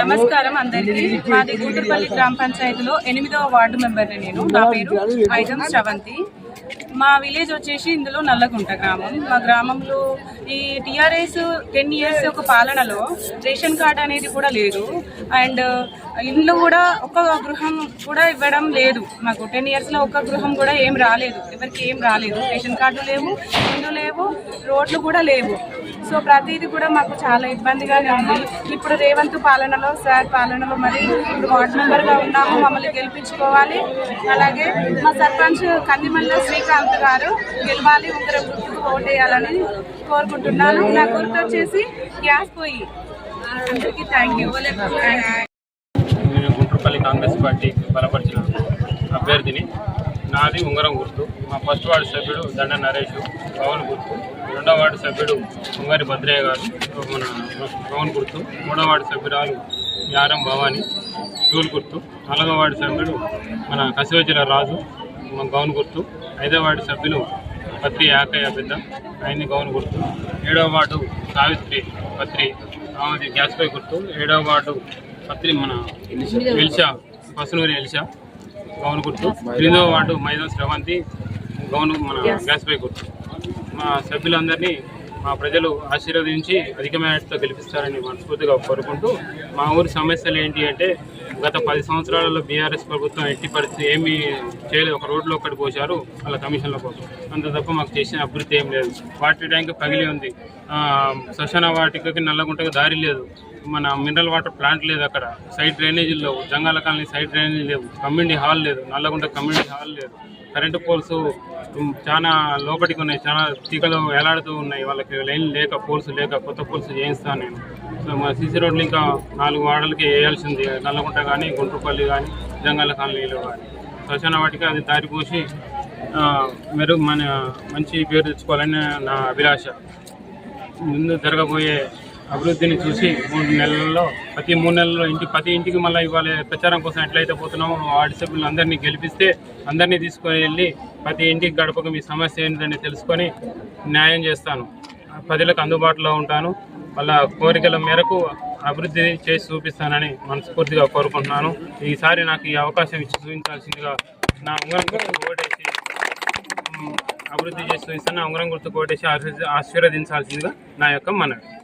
నమస్కారం. అందరికీ. మాది కూతురుపల్లి గ్రామ పంచాయతీలో ఎనిమిదవ వార్డు మెంబర్ని నేను. నా పేరు ఐజం శ్రవంతి. మా విలేజ్ వచ్చేసి ఇందులో నల్లగుంట గ్రామం. మా గ్రామంలో ఈ టిఆర్ఎస్ టెన్ ఇయర్స్ ఒక పాలనలో రేషన్ కార్డ్ అనేది కూడా లేదు. అండ్ ఇండ్లు కూడా ఒక్క గృహం కూడా ఇవ్వడం లేదు. మాకు టెన్ ఇయర్స్లో ఒక్క గృహం కూడా ఏం రాలేదు. ఎవరికి ఏం రాలేదు. రేషన్ కార్డు లేవు ఇండ్లు లేవు రోడ్లు కూడా లేవు. సో ప్రతిదీ కూడా మాకు చాలా ఇబ్బందిగానే ఉంది. ఇప్పుడు రేవంత్ పాలనలో సార్ పాలనలో మరి ఇప్పుడు వార్డు మెంబర్గా ఉన్నాము మమ్మల్ని గెలిపించుకోవాలి. అలాగే మా సర్పంచ్ కందిమల్ల శ్రీకాంత్ గారు గెలవాలి ఉంగరం గుర్తుకు ఓటేయాలని కోరుకుంటున్నాను. నా గుర్తు వచ్చేసి గ్యాస్ పోయి. అందరికీ థ్యాంక్ యూ. నేను గుంటూరుపల్లి కాంగ్రెస్ పార్టీ బలపరిచిన అభ్యర్థిని. నాది ఉంగరం గుర్తు. మా ఫస్ట్ వార్డు సభ్యుడు దండ నరేష్ పవన్ గుర్తు. రెండో వార్డు సభ్యుడు ఉంగారి భద్రయ్య గారు మన పవన్ గుర్తు. మూడో వార్డు సభ్యురాలు యారం భవాని టూల్ గుర్తు. నాలుగో వార్డు సభ్యుడు మన కసివచ్చిన రాజు మన గౌన్ గుర్తు. ఐదో వార్డు సభ్యులు పత్రి యాకయ్య పెద్ద ఆయన్ని గౌన్ గుర్తు. ఏడవ వార్డు సావిత్రి పత్రి ఆమెది గ్యాస్పై గుర్తు. ఏడవ వార్డు పత్రి మన ఎలిషా పసునూరి ఎల్షా గౌన్ గుర్తు. ఎనిమిదవ వార్డు మైదాన్ శ్రవంతి గౌన్ మన గ్యాస్పై గుర్తు. మా సభ్యులందరినీ మా ప్రజలు ఆశీర్వదించి అధికమైనతో గెలిపిస్తారని మనస్ఫూర్తిగా కోరుకుంటూ మా ఊరి సమస్యలు ఏంటి అంటే గత పది సంవత్సరాలలో బీఆర్ఎస్ ప్రభుత్వం ఎట్టి పరిస్థితి ఏమీ చేయలేదు ఒక రోడ్లో ఒకటి పోశారు వాళ్ళ కమిషన్ల కోసం అంత తప్ప మాకు చేసిన అభివృద్ధి ఏం లేదు. వాటర్ ట్యాంక్ పగిలి ఉంది. ఆ, శ్మశాన వాటికకి నల్లగుంటకు దారి లేదు. మన మినరల్ వాటర్ ప్లాంట్ లేదు అక్కడ. సైడ్ డ్రైనేజీలు లేవు. జంగాల కాలనీ సైడ్ డ్రైనేజీ లేవు. కమ్యూనిటీ హాల్ లేదు. నల్లగుంట కమ్యూనిటీ హాల్ లేదు. కరెంటు పోల్స్ చాలా లోపలికి ఉన్నాయి చాలా తీగలు వేలాడుతూ ఉన్నాయి. వాళ్ళకి లైన్ లేక పోల్స్ లేక కొత్త పోల్స్ చేయిస్తాను నేను. సో మా సీసీ రోడ్లు ఇంకా నాలుగు వాడలకి వేయాల్సింది. నల్లగుంట కానీ గుంటుపల్లి కానీ జంగాల కాలనీలో కానీ. శ్మశాన వాటికి అది దారిపోసి మెరుగు మన మంచి పేరు తెచ్చుకోవాలని నా అభిలాష. ముందు జరగబోయే అభివృద్ధిని చూసి మూడు నెలల్లో ప్రతి మూడు నెలల్లో ఇంటి ప్రతి ఇంటికి మళ్ళీ ఇవాళ ప్రచారం కోసం ఎట్లయితే పోతున్నామో వార్డు సభ్యులు అందరినీ గెలిపిస్తే అందరినీ తీసుకొని వెళ్ళి ప్రతి ఇంటికి గడపక మీ సమస్య ఏంటని తెలుసుకొని న్యాయం చేస్తాను. ప్రజలకు అందుబాటులో ఉంటాను. వాళ్ళ కోరికల మేరకు అభివృద్ధి చేసి చూపిస్తానని మనస్ఫూర్తిగా కోరుకుంటున్నాను. ఈసారి నాకు ఈ అవకాశం ఇచ్చి చూపించాల్సిందిగా నా ఉంగరం గుర్తు ఓటేసి అభివృద్ధి చేసి చూపిస్తాను. నా ఉంగరం గుర్తు ఓటేసి ఆశీర్వదించాల్సిందిగా నా యొక్క మనవి.